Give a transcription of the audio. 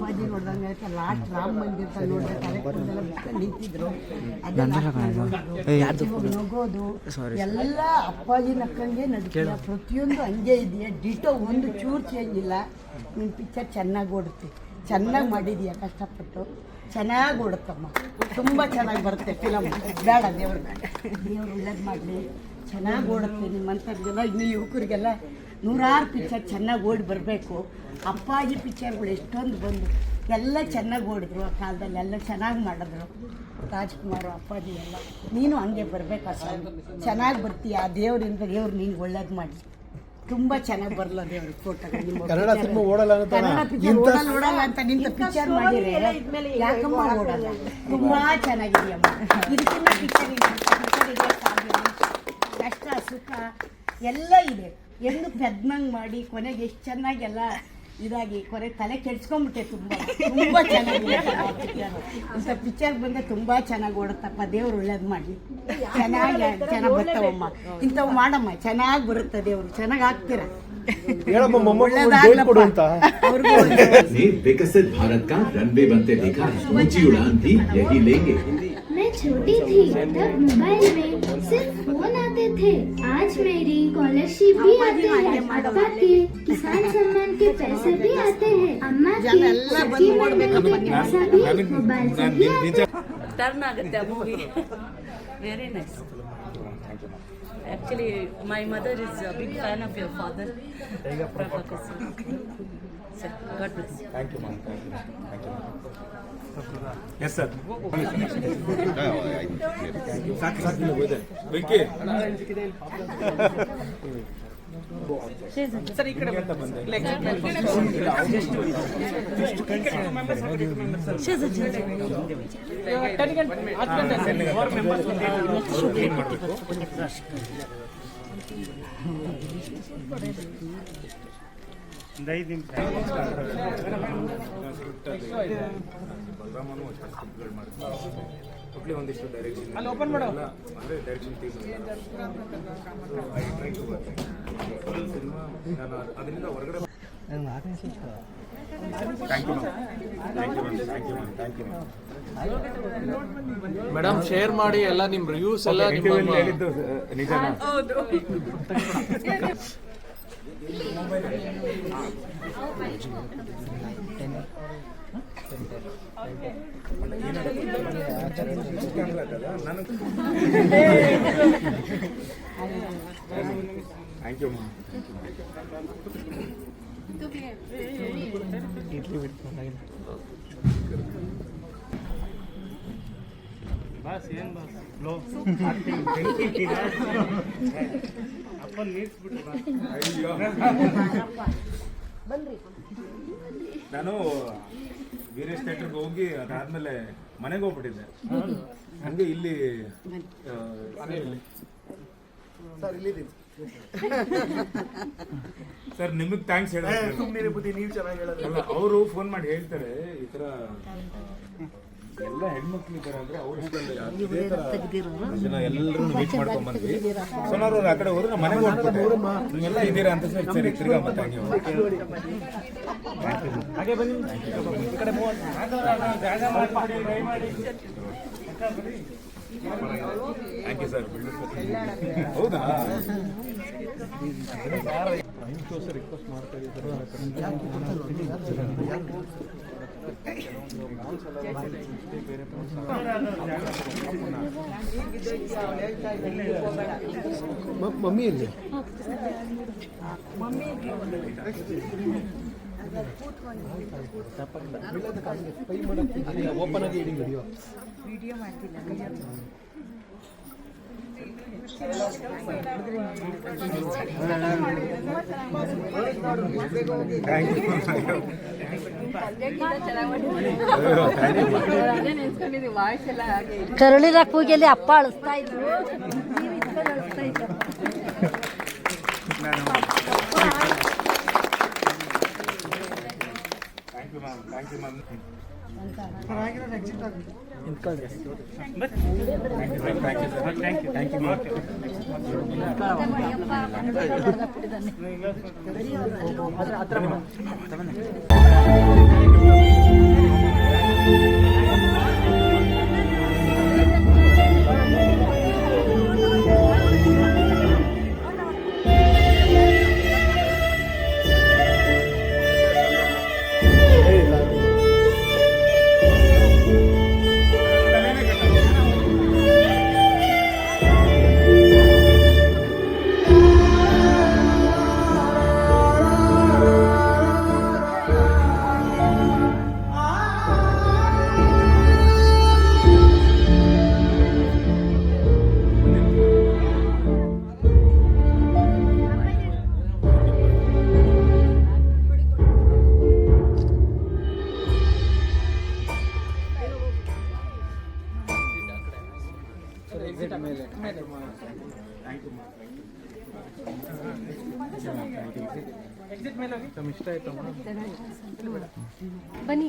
ಕಾರ್ಯಕ್ರಮದೆಲ್ಲ ಮುಗ್ಸ್ಕೊಂಡು ನಿಂತಿದ್ರು. ಅದೆಲ್ಲ ಇವಾಗ ನಗೋದು ಎಲ್ಲ ಅಪ್ಪಾಜಿ ನಕ್ಕಂಗೆ ನಡ್ತೀಯ ಪ್ರತಿಯೊಂದು ಹಂಗೆ ಇದೆಯಾ? ಡಿಟೋ ಒಂದು ಚೂರು ಚೇಂಜ್ ಇಲ್ಲ. ನಿನ್ನ ಪಿಕ್ಚರ್ ಚೆನ್ನಾಗಿ ಓಡುತ್ತೆ. ಚೆನ್ನಾಗಿ ಮಾಡಿದೀಯ ಕಷ್ಟಪಟ್ಟು? ಚೆನ್ನಾಗಿ ಓಡುತ್ತಮ್ಮ. ತುಂಬ ಚೆನ್ನಾಗಿ ಬರುತ್ತೆ ಫಿಲಮ್ ಬೇಡ ದೇವ್ರ ದೇವ್ರು ಒಳ್ಳೇದು ಮಾಡಲಿ. ಚೆನ್ನಾಗಿ ಓಡುತ್ತೆ ನಿಮ್ಮಂಥದ್ದೆಲ್ಲ ಇನ್ನು ಯುವಕರಿಗೆಲ್ಲ ನೂರಾರು ಪಿಕ್ಚರ್ ಚೆನ್ನಾಗಿ ಓಡಿ ಬರಬೇಕು. ಅಪ್ಪಾಜಿ ಪಿಕ್ಚರ್ಗಳು ಎಷ್ಟೊಂದು ಬಂದು ಎಲ್ಲ ಚೆನ್ನಾಗಿ ಓಡಿದ್ರು ಆ ಕಾಲದಲ್ಲಿ. ಎಲ್ಲ ಚೆನ್ನಾಗಿ ಮಾಡಿದ್ರು. ರಾಜ್ಕುಮಾರ್ ಅಪ್ಪಾಜಿ ಎಲ್ಲ. ನೀನು ಹಂಗೆ ಬರಬೇಕು ಸರ್ ಚೆನ್ನಾಗಿ ಬರ್ತೀಯ. ಆ ದೇವರಿಂದ ದೇವ್ರು ನೀನು ಒಳ್ಳೇದು ಮಾಡಿ. ತುಂಬ ಚೆನ್ನಾಗಿ ಬರಲ್ಲ ದೇವ್ರ ಫೋಟೋ ಕನ್ನಡ ಸಿನಿಮಾ ಓಡಲ್ಲ ಅಂತ ಕನ್ನಡ ಪಿಕ್ಚರ್ ಓಡಲ್ಲ ಓಡಲ್ಲ ಅಂತ ನಿಂತ ಪಿಕ್ಚರ್ ಮಾಡಿದ್ರೆ ಯಾಕಮ್ಮ ಓಡಲ್ಲ? ತುಂಬಾ ಚೆನ್ನಾಗಿದೆಯಮ್ಮ. ಇದಕ್ಕಿಂತ ಪಿಕ್ಚರ್ ಕಷ್ಟ ಸುಖ ಎಲ್ಲ ಇದೆ. ಎಂದು ಪೆದ್ನಂಗ್ ಮಾಡಿ ಕೊನೆಗೆ ಎಷ್ಟು ಚೆನ್ನಾಗಿ ಎಲ್ಲ ಇದಾಗಿ ಕೊನೆ ತಲೆ ಕೆಡ್ಸ್ಕೊಂಡ್ಬಿಟ್ಟೆ ತುಂಬ ತುಂಬ ಚೆನ್ನಾಗಿದೆ ಪಿಕ್ಚರ್ ಇಂಥ ಪಿಕ್ಚರ್ ಬಂದರೆ ತುಂಬ ಚೆನ್ನಾಗಿ ಓಡುತ್ತಪ್ಪ ದೇವ್ರು ಒಳ್ಳೇದು ಮಾಡಿ ಚೆನ್ನಾಗಿ ಚೆನ್ನಾಗಿ ಬರ್ತಾವಮ್ಮ ಇಂಥವು ಮಾಡಮ್ಮ ಚೆನ್ನಾಗಿ ಬರುತ್ತೆ ದೇವ್ರು ಚೆನ್ನಾಗಿ ಆಗ್ತೀರ ಹೇಳಮ್ಮ ಮೊಮ್ಮಕ್ಕಳು ಒಳ್ಳೇದಾಗ್ಲಪ್ಪ. ಕೊಡು ಅಂತ ಅವ್ರಿಗೂ ಒಳ್ಳೇದು. ने विकसित भारत का रनवे बनते देखा है ऊंची उड़ान भी यही लेंगे मैं छोटी थी तब मोबाइल में सिर्फ फोन आते थे आज मेरी राशि भी आते हैं अब्बा के किसान सम्मान के पैसे भी आते हैं अम्मा के मंडल के पैसा भी मोबाइल से भी आते Very. Actually, my mother is a big fan of your father. Fan of your father Prabhakar sir God bless thank you ma'am thank you thank you yes sir ಸಾಕು ಸಾಕು ಇದೆ ಬೆಂಕಿ ಅಂತ ಬಂದೆ ಏನ್ ಮಾಡಬೇಕು ಒಟ್ಲಿ ಒಂದಿಷ್ಟು ಡೈರೆಕ್ಷನ್ ಅಲ್ಲಿ ಓಪನ್ ಮಾಡು. ಅಂದ್ರೆ ಡೈರೆಕ್ಷನ್ ಟೀಮ್ ಸಿನಿಮಾ ನಾನು ಅದರಿಂದ ಹೊರಗಡೆ thank you thank you thank you thank you madam share ಮಾಡಿ ಎಲ್ಲ ನಿಮ್ ರಿವ್ಯೂಸ್ ಎಲ್ಲ ನಿಮ್ಮ ಹೇಳಿದ್ದು ನಿಜನಾ ಥ್ಯಾಂಕ್ ಯು ಅಯ್ಯೋ ನಾನು. ವೀರೇಶ್ ಥಿಯೇಟರ್ಗೆ ಹೋಗಿ ಅದಾದ್ಮೇಲೆ ಮನೆಗೆ ಹೋಗ್ಬಿಟ್ಟಿದ್ದೆ. ಹಂಗೆ ಇಲ್ಲಿ ಸರ್. ನಿಮಗೆ ಥ್ಯಾಂಕ್ಸ್ ಹೇಳ ಅವರು ಫೋನ್ ಮಾಡಿ ಹೇಳ್ತಾರೆ ಈ ತರ ಎಲ್ಲ ಹೆಣ್ಮಕ್ಳು ಇದ್ದಾರೆ ಅಂದ್ರೆ ಅವ್ರು ಇದೇ ತರ ಜನ ಎಲ್ಲರೂ ಮೀಟ್ ಮಾಡ್ಕೊಂಡ್ ಬಂದ್ವಿ ಸೋನಾರ್ ಅವ್ರು ಆ ಕಡೆ ಹೋದ್ರೆ ನಾವು ಮನೆಗೆ ಹೋಗ್ಬಿಟ್ಟೆ ನೀವೆಲ್ಲ ಇದ್ದೀರಾ ಅಂತ ಸರಿ ಸರಿ ತಿರ್ಗಾ ಮತ್ತೆ ಹಂಗೆ ಹೋಗಿ. ಹಾಗೆ ಬನ್ನಿ ಈ ಕಡೆ move on. Thank you sir ಹೌದಾ ಮಮ್ಮಿ ಇರ್ಲಿ ಓಪನ್ ಆಗಿ ಇಡಿ ವಿಡಿಯೋ ಥ್ಯಾಂಕ್ ಯು ಕರುಳಿನ ಕೂಗಿಯಲ್ಲಿ ಅಪ್ಪ ಅಳಿಸ್ತಾ ಇದ್ರು ನೀವ್ ಇದ್ಕೊಂಡು ಅಳಿಸ್ತಾ ಇದ್ರು. Thank you ma'am thank you ma'am thank you ಬನ್ನಿ.